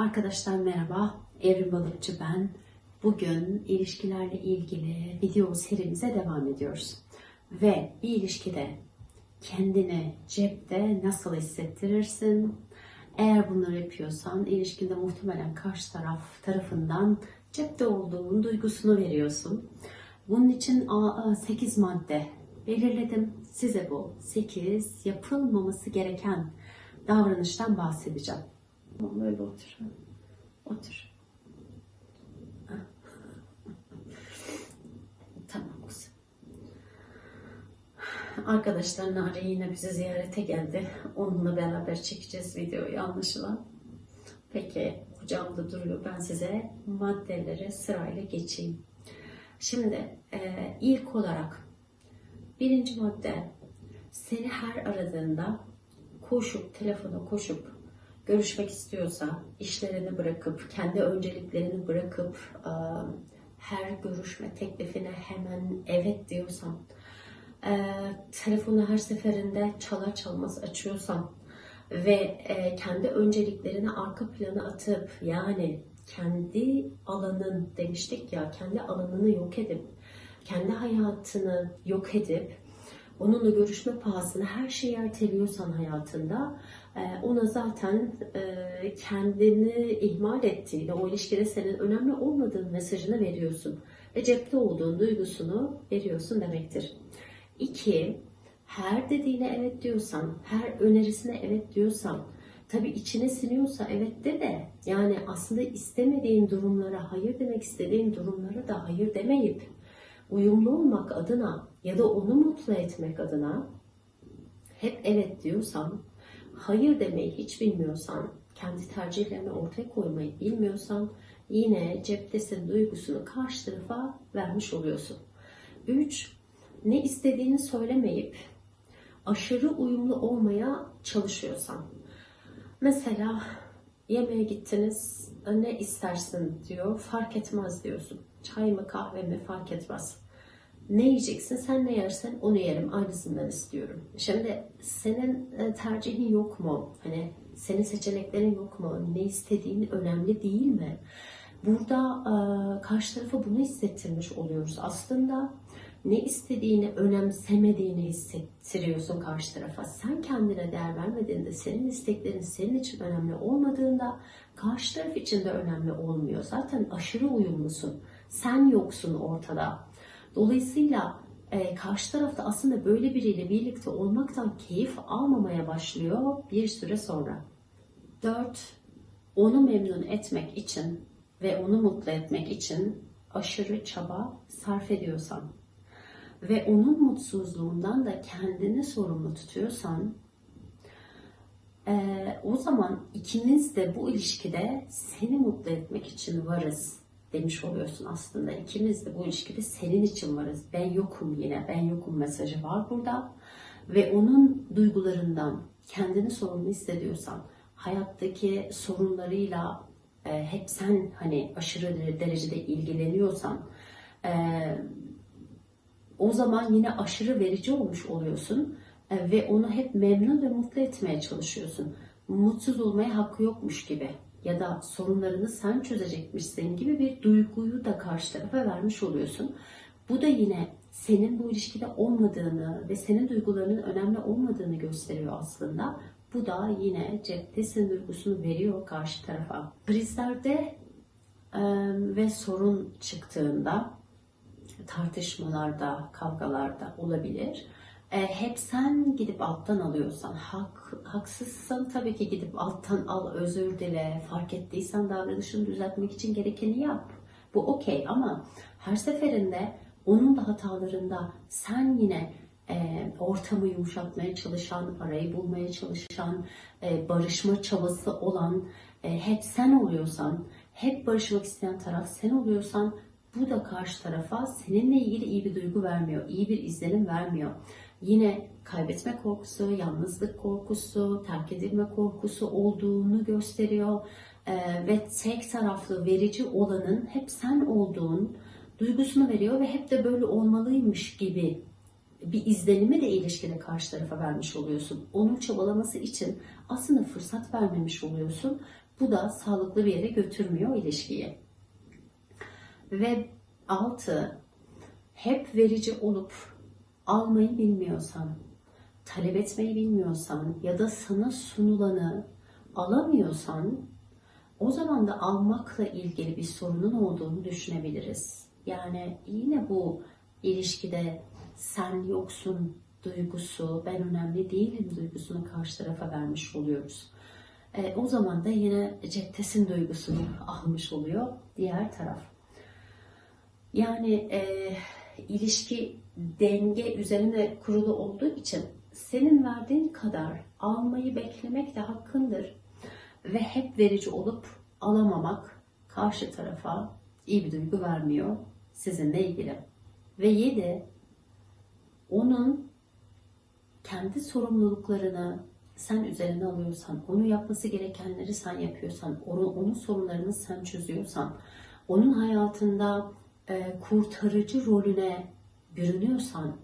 Arkadaşlar merhaba, Evrim Balıkçı ben. Bugün ilişkilerle ilgili video serimize devam ediyoruz. Ve bir ilişkide kendini cepte nasıl hissettirirsin? Eğer bunları yapıyorsan ilişkinde muhtemelen karşı taraf tarafından cepte olduğun duygusunu veriyorsun. Bunun için 8 madde belirledim. Size bu 8 yapılmaması gereken davranıştan bahsedeceğim. Tamam böyle otur. Otur. tamam kızım. Arkadaşlar Nare yine bize ziyarete geldi. Onunla beraber çekeceğiz videoyu anlaşılan. Peki kucağımda duruyor. Ben size maddeleri sırayla geçeyim. Şimdi e, ilk olarak birinci madde seni her aradığında koşup telefona koşup görüşmek istiyorsa işlerini bırakıp kendi önceliklerini bırakıp her görüşme teklifine hemen evet diyorsan e, telefonu her seferinde çalar çalmaz açıyorsan ve kendi önceliklerini arka plana atıp yani kendi alanın demiştik ya kendi alanını yok edip kendi hayatını yok edip onunla görüşme pahasına her şeyi erteliyorsan hayatında ona zaten kendini ihmal ettiğini, o ilişkide senin önemli olmadığın mesajını veriyorsun. Ve cepte olduğun duygusunu veriyorsun demektir. İki, her dediğine evet diyorsan, her önerisine evet diyorsan, tabi içine siniyorsa evet de de yani aslında istemediğin durumlara hayır demek istediğin durumlara da hayır demeyip uyumlu olmak adına ya da onu mutlu etmek adına hep evet diyorsan, hayır demeyi hiç bilmiyorsan, kendi tercihlerini ortaya koymayı bilmiyorsan yine ceptesin duygusunu karşı tarafa vermiş oluyorsun. 3. Ne istediğini söylemeyip aşırı uyumlu olmaya çalışıyorsan. Mesela yemeğe gittiniz ne istersin diyor fark etmez diyorsun. Çay mı kahve mi fark etmez. Ne yiyeceksin? Sen ne yersen onu yerim. Aynısından istiyorum. Şimdi senin e, tercihin yok mu? Hani senin seçeneklerin yok mu? Ne istediğin önemli değil mi? Burada e, karşı tarafa bunu hissettirmiş oluyoruz. Aslında ne istediğini önemsemediğini hissettiriyorsun karşı tarafa. Sen kendine değer vermediğinde, senin isteklerin senin için önemli olmadığında karşı taraf için de önemli olmuyor. Zaten aşırı uyumlusun. Sen yoksun ortada. Dolayısıyla e, karşı tarafta aslında böyle biriyle birlikte olmaktan keyif almamaya başlıyor bir süre sonra. 4. Onu memnun etmek için ve onu mutlu etmek için aşırı çaba sarf ediyorsan ve onun mutsuzluğundan da kendini sorumlu tutuyorsan e, o zaman ikimiz de bu ilişkide seni mutlu etmek için varız demiş oluyorsun aslında. İkimiz de bu ilişkide senin için varız. Ben yokum yine, ben yokum mesajı var burada. Ve onun duygularından kendini sorumlu hissediyorsan, hayattaki sorunlarıyla e, hep sen hani aşırı derecede ilgileniyorsan, e, o zaman yine aşırı verici olmuş oluyorsun e, ve onu hep memnun ve mutlu etmeye çalışıyorsun. Mutsuz olmaya hakkı yokmuş gibi ya da sorunlarını sen çözecekmişsin gibi bir duyguyu da karşı tarafa vermiş oluyorsun. Bu da yine senin bu ilişkide olmadığını ve senin duygularının önemli olmadığını gösteriyor aslında. Bu da yine ceptesin duygusunu veriyor karşı tarafa. Krizlerde ve sorun çıktığında tartışmalarda, kavgalarda olabilir e, hep sen gidip alttan alıyorsan, hak, haksızsan tabii ki gidip alttan al, özür dile, fark ettiysen davranışını düzeltmek için gerekeni yap. Bu okey ama her seferinde onun da hatalarında sen yine e, ortamı yumuşatmaya çalışan, arayı bulmaya çalışan, e, barışma çabası olan e, hep sen oluyorsan, hep barışmak isteyen taraf sen oluyorsan bu da karşı tarafa seninle ilgili iyi bir duygu vermiyor, iyi bir izlenim vermiyor. Yine kaybetme korkusu, yalnızlık korkusu, terk edilme korkusu olduğunu gösteriyor. Ee, ve tek taraflı verici olanın hep sen olduğun duygusunu veriyor ve hep de böyle olmalıymış gibi bir izlenimi de ilişkide karşı tarafa vermiş oluyorsun. Onun çabalaması için aslında fırsat vermemiş oluyorsun. Bu da sağlıklı bir yere götürmüyor ilişkiyi. Ve altı, hep verici olup almayı bilmiyorsan, talep etmeyi bilmiyorsan ya da sana sunulanı alamıyorsan o zaman da almakla ilgili bir sorunun olduğunu düşünebiliriz. Yani yine bu ilişkide sen yoksun duygusu, ben önemli değilim duygusunu karşı tarafa vermiş oluyoruz. E, o zaman da yine ceptesin duygusunu almış oluyor diğer taraf. Yani e, ilişki denge üzerine kurulu olduğu için senin verdiğin kadar almayı beklemek de hakkındır. Ve hep verici olup alamamak karşı tarafa iyi bir duygu vermiyor sizinle ilgili. Ve yedi, onun kendi sorumluluklarını sen üzerine alıyorsan, onu yapması gerekenleri sen yapıyorsan, onu, onun sorunlarını sen çözüyorsan, onun hayatında e, kurtarıcı rolüne bürünüyorsan,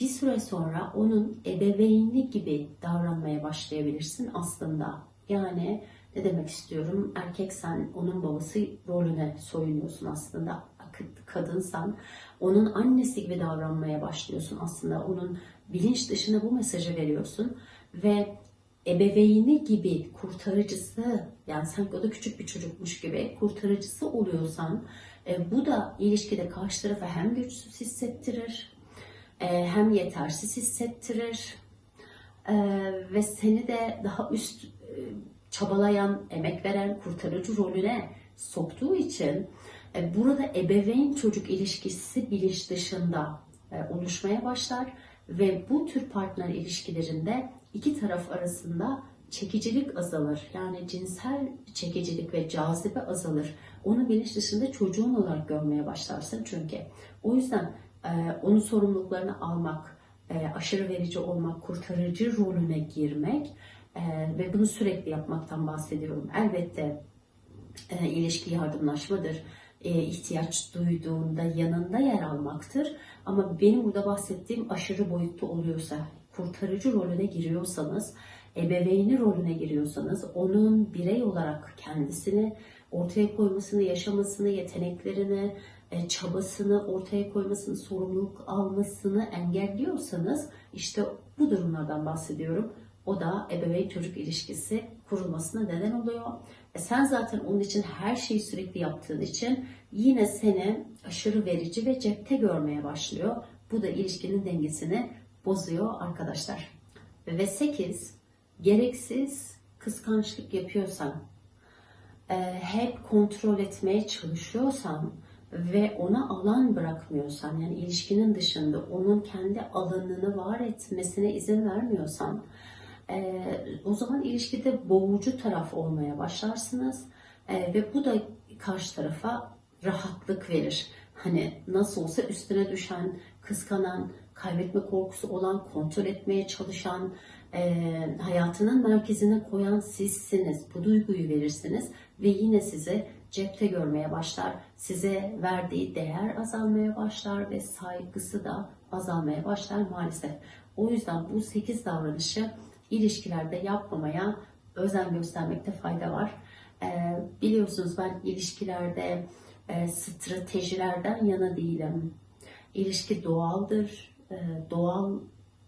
bir süre sonra onun ebeveyni gibi davranmaya başlayabilirsin aslında. Yani ne demek istiyorum? Erkeksen onun babası rolüne soyunuyorsun aslında. Kadınsan onun annesi gibi davranmaya başlıyorsun aslında. Onun bilinç dışına bu mesajı veriyorsun ve ebeveyni gibi kurtarıcısı yani sanki o da küçük bir çocukmuş gibi kurtarıcısı oluyorsan e, bu da ilişkide karşı tarafı hem güçsüz hissettirir e, hem yetersiz hissettirir e, ve seni de daha üst e, çabalayan, emek veren kurtarıcı rolüne soktuğu için e, burada ebeveyn çocuk ilişkisi bilinç dışında e, oluşmaya başlar ve bu tür partner ilişkilerinde iki taraf arasında çekicilik azalır. Yani cinsel çekicilik ve cazibe azalır. Onu bilinç dışında çocuğun olarak görmeye başlarsın çünkü. O yüzden e, onun sorumluluklarını almak, e, aşırı verici olmak, kurtarıcı rolüne girmek e, ve bunu sürekli yapmaktan bahsediyorum. Elbette e, ilişki yardımlaşmadır. E, ihtiyaç duyduğunda yanında yer almaktır. Ama benim burada bahsettiğim aşırı boyutta oluyorsa, kurtarıcı rolüne giriyorsanız, ebeveyni rolüne giriyorsanız, onun birey olarak kendisini ortaya koymasını, yaşamasını, yeteneklerini, e, çabasını ortaya koymasını, sorumluluk almasını engelliyorsanız işte bu durumlardan bahsediyorum. O da ebeveyn çocuk ilişkisi kurulmasına neden oluyor. E sen zaten onun için her şeyi sürekli yaptığın için yine seni aşırı verici ve cepte görmeye başlıyor. Bu da ilişkinin dengesini bozuyor arkadaşlar. Ve 8. Gereksiz kıskançlık yapıyorsan, e, hep kontrol etmeye çalışıyorsan, ve ona alan bırakmıyorsan yani ilişkinin dışında onun kendi alanını var etmesine izin vermiyorsan e, o zaman ilişkide boğucu taraf olmaya başlarsınız e, ve bu da karşı tarafa rahatlık verir. Hani nasıl olsa üstüne düşen, kıskanan, kaybetme korkusu olan, kontrol etmeye çalışan, e, hayatının merkezine koyan sizsiniz. Bu duyguyu verirsiniz ve yine sizi cepte görmeye başlar. Size verdiği değer azalmaya başlar ve saygısı da azalmaya başlar maalesef. O yüzden bu 8 davranışı ilişkilerde yapmamaya özen göstermekte fayda var. Ee, biliyorsunuz ben ilişkilerde e, stratejilerden yana değilim. İlişki doğaldır. E, doğal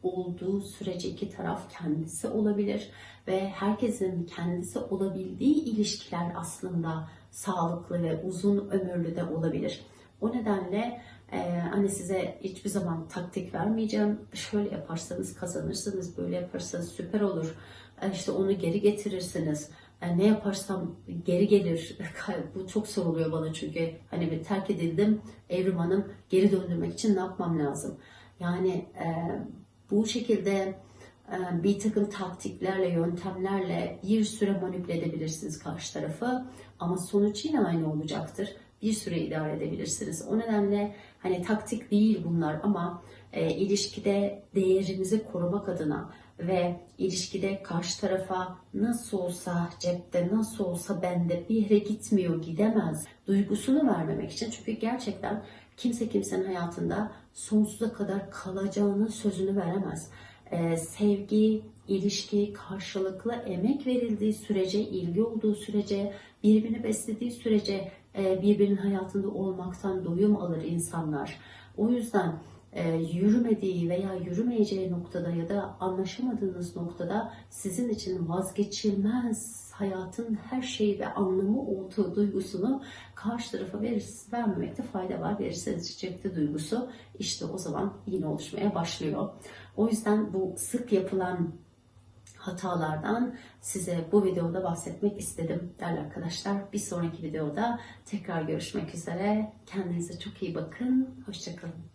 olduğu sürece iki taraf kendisi olabilir ve herkesin kendisi olabildiği ilişkiler aslında sağlıklı ve uzun ömürlü de olabilir. O nedenle e, hani size hiçbir zaman taktik vermeyeceğim. Şöyle yaparsanız kazanırsınız, böyle yaparsanız süper olur. E, işte onu geri getirirsiniz. E, ne yaparsam geri gelir. Bu çok soruluyor bana çünkü hani bir terk edildim Evrim Hanım geri döndürmek için ne yapmam lazım? Yani e, bu şekilde e, bir takım taktiklerle, yöntemlerle bir süre manipüle edebilirsiniz karşı tarafı ama sonuç yine aynı olacaktır. Bir süre idare edebilirsiniz. O nedenle hani taktik değil bunlar ama e, ilişkide değerinizi korumak adına ve ilişkide karşı tarafa nasıl olsa cepte nasıl olsa bende bir yere gitmiyor gidemez duygusunu vermemek için çünkü gerçekten kimse kimsenin hayatında sonsuza kadar kalacağının sözünü veremez. Ee, sevgi, ilişki karşılıklı emek verildiği sürece, ilgi olduğu sürece, birbirini beslediği sürece birbirinin hayatında olmaktan doyum alır insanlar. O yüzden e, yürümediği veya yürümeyeceği noktada ya da anlaşamadığınız noktada sizin için vazgeçilmez hayatın her şeyi ve anlamı olduğu duygusunu karşı tarafa verir, vermemekte fayda var. Verirseniz çiçekte duygusu işte o zaman yine oluşmaya başlıyor. O yüzden bu sık yapılan hatalardan size bu videoda bahsetmek istedim değerli arkadaşlar. Bir sonraki videoda tekrar görüşmek üzere. Kendinize çok iyi bakın. Hoşçakalın.